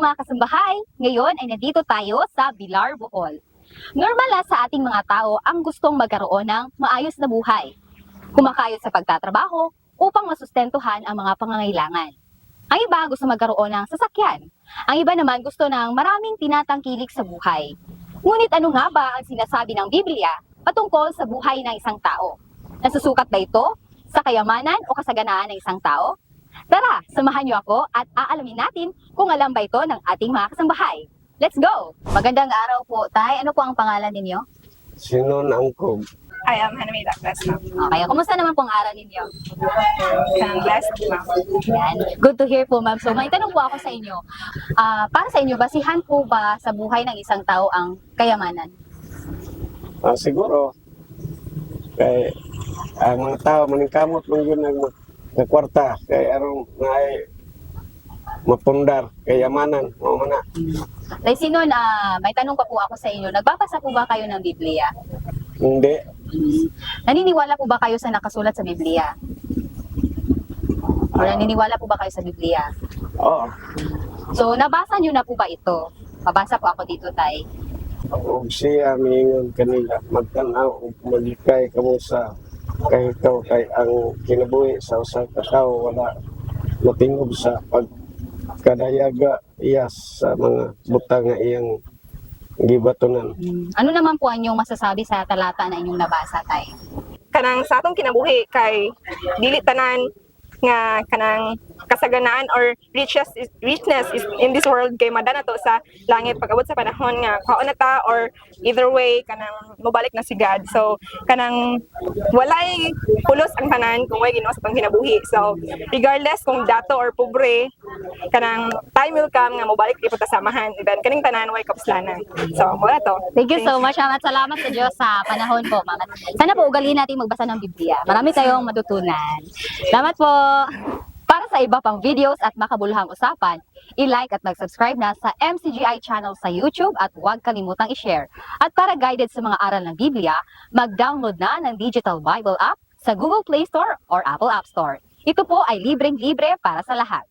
mga kasambahay, ngayon ay nandito tayo sa Bilar, Bohol. Normal lang sa ating mga tao ang gustong magkaroon ng maayos na buhay. Kumakayod sa pagtatrabaho upang masustentuhan ang mga pangangailangan. Ang iba gusto magkaroon ng sasakyan. Ang iba naman gusto ng maraming tinatangkilik sa buhay. Ngunit ano nga ba ang sinasabi ng Biblia patungkol sa buhay ng isang tao? Nasusukat ba ito sa kayamanan o kasaganaan ng isang tao? Tara, samahan niyo ako at aalamin natin kung alam ba ito ng ating mga kasambahay. Let's go! Magandang araw po, Tay. Ano po ang pangalan ninyo? Sinon Angkog. I am Hanami Daklas, ma'am. Okay, kumusta naman po ang araw ninyo? Kanang blessed, ma'am. Yan. Good to hear po, ma'am. So, may tanong po ako sa inyo. Ah, para sa inyo, basihan po ba sa buhay ng isang tao ang kayamanan? Ah, siguro, kay ang mga tao maningkamot man yun ang nga kwarta kay arong naay mapundar kay yamanan mo na. Tay, sino na, may tanong pa po ako sa inyo. Nagbabasa po ba kayo ng Biblia? hindi Naniniwala po ba kayo sa nakasulat sa Biblia? Or naniniwala po ba kayo sa Biblia? oo So, nabasa nyo na po ba ito? Mabasa po ako dito, Tay. ug siya miingon kanila magtan-aw ug maglikay kamo sa kay ikaw kay ang kinabuhi sa usa ka tawo wala matingob sa pagkadayaga iya sa mga butang nga iyang gibatunan Ano naman po ang inyong masasabi sa talata na inyong nabasa, Tay? Kanang sa atong kinabuhi kay dili tanan nga kanang kasaganaan or riches is, richness is in this world kay madana to sa langit pag-abot sa panahon nga kaon na ta or either way kanang mobalik na si God. So kanang walay pulos ang tanan kung way Ginoo sa tong kinabuhi so regardless kung dato or pobre kanang time will come nga mobalik di ta samahan and then kaning tanan way kapuslanan so mo na to Thank you so much. At salamat sa Diyos sa panahon po, ma'am. At Sana po ugaliin natin magbasa ng Biblia. Marami tayong matutunan. Salamat po! Para sa iba pang videos at makabuluhang usapan, i-like at mag-subscribe na sa MCGI channel sa YouTube at huwag kalimutang i-share. At para guided sa mga aral ng Biblia, mag-download na ng Digital Bible app sa Google Play Store or Apple App Store. Ito po ay libreng-libre para sa lahat.